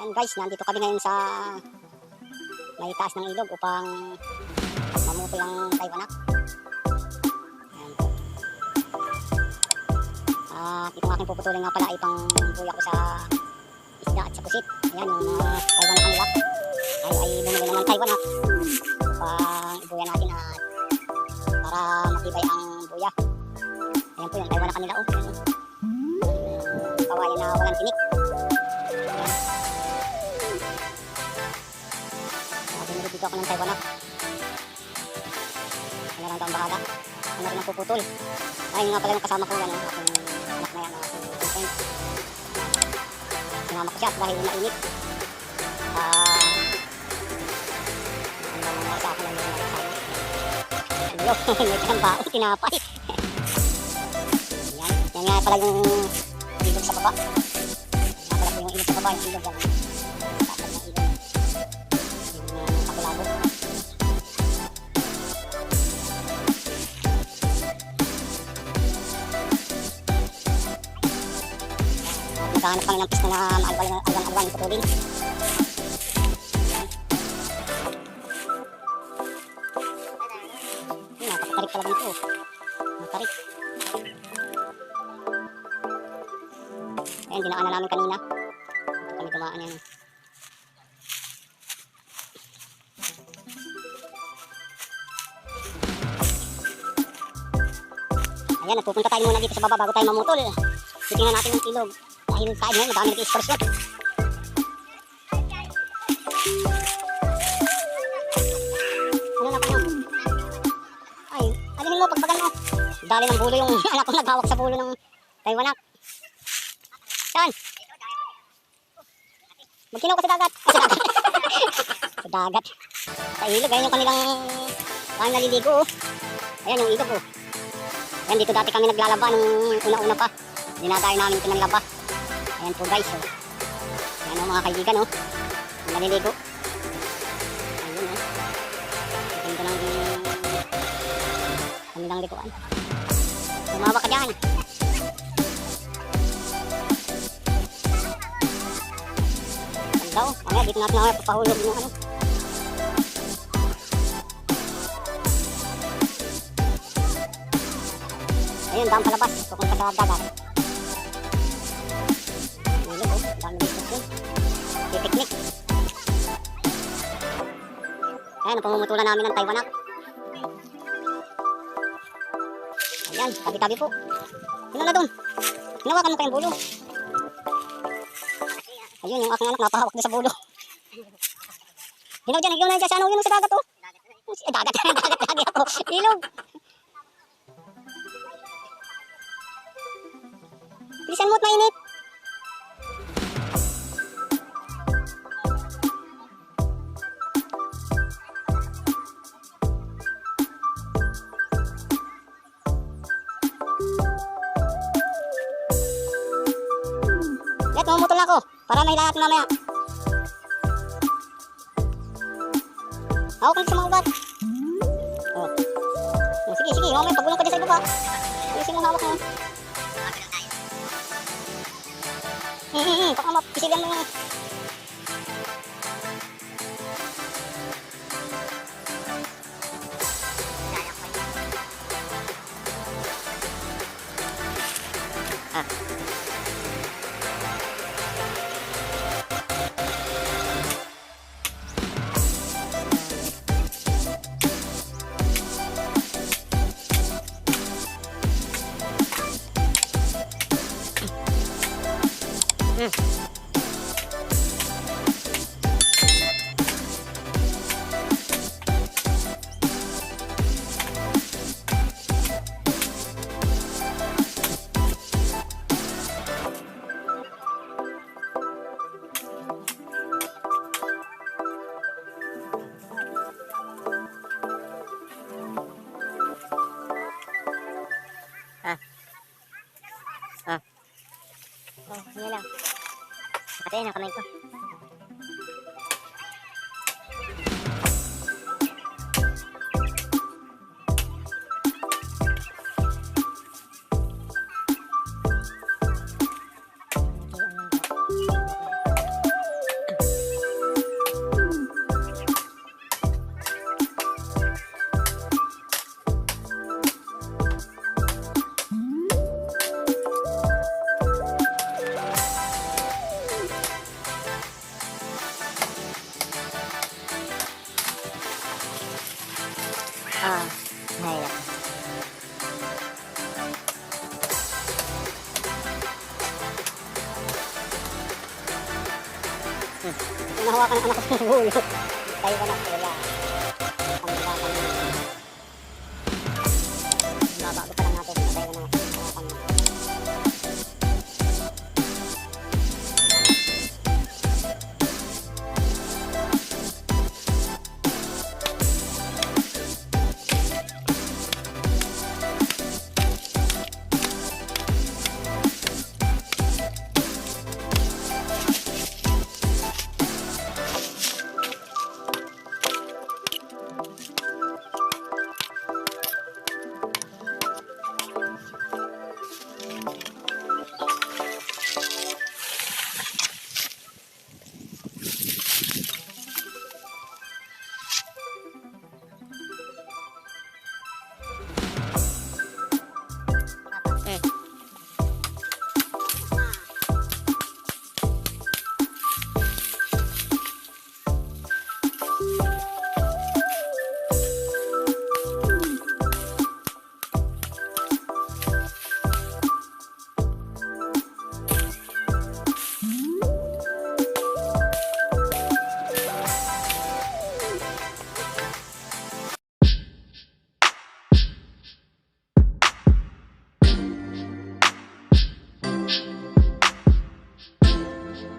Yan guys, nandito kami ngayon sa may taas ng ilog upang mamuti ang Taiwanak. Yan po. At itong aking puputulin nga pala ay pang buya ko sa isda at sa kusit. Ayan, yung mga Taiwanak nila. Ay, ay bumili na ng Taiwanak upang ibuya natin at para matibay ang buya. Ayan po yung Taiwanak nila. Oh. Ayan, oh. Dito ako ng Taiwanak. Ano lang ang bahala. Ano rin ang puputol. Ay, yun nga pala yung kasama ko yan. Yung aking anak na yan. Ang aking friend. Sinama ko siya dahil mainit. Ah... ano ba mga sa akin lang yung nakasama. Hello, may tinamba. Tinapay. yan. Yan nga pala yung ilog sa baba. Yan pala po yung ilog sa baba. Yung ilog yan. At Naghahanap kami ng pista na maalwan-alwan yung putulin. Yan, napakatarik pala ganito. Matarik. Ayan, dinaan na namin kanina. Ito kami dumaan yan. Ayan, nagpupunta tayo muna dito sa baba bago tayo mamutol. Titingnan natin yung ilog. Dahil tayo ngayon, madami nag-excursion. Ano na yun? Ay, alinin mo, pagbagan mo. Dali ng bulo yung anak ko naghawak sa bulo ng Taiwanak. Saan? Magkinaw ka sa dagat. Sa dagat. sa ilog, ayan yung kanilang paano naliligo. Oh. Ayan yung ilog. Oh. Ayan, dito dati kami naglalaba nung una-una pa. Dinadayo namin ito ng laba. Ayan po guys. Oh. Ayan oh, mga kaibigan. Oh. Yung Naliligo. Ayun oh. Ang Ganda ng kanilang likuan. Tumawa ka dyan. Ganda oh. Mamaya dito natin ako papahulog yung ano. Ayun, daan palabas. Pupunta sa dagat. Ilog oh. Dami dito po. Pipiknik. Ayan, pamumutulan namin ng Taiwanak. Ayan, tabi-tabi po. Ano na doon? Hinawakan mo kayong bulo. Ayun, yung aking anak napahawak na sa bulo. Ginaw dyan, ginaw na dyan sa ano, yun sa dagat oh. Eh, dagat, dagat lagi ako. Ilog. Bilisan mo at mainit. Para may lahat mamaya. Hawak ka sa mga ugat. Oh. Oh, sige, sige. Mamaya, pagulong ka dyan sa ibaba. Ayusin mo hawak mo. Hmm, hmm, hmm. Baka mapisigan mo yung... Ah. Patayin ang kamay ko. Nahawakan ng anak ko sa ulo. Tayo ka na. Wala.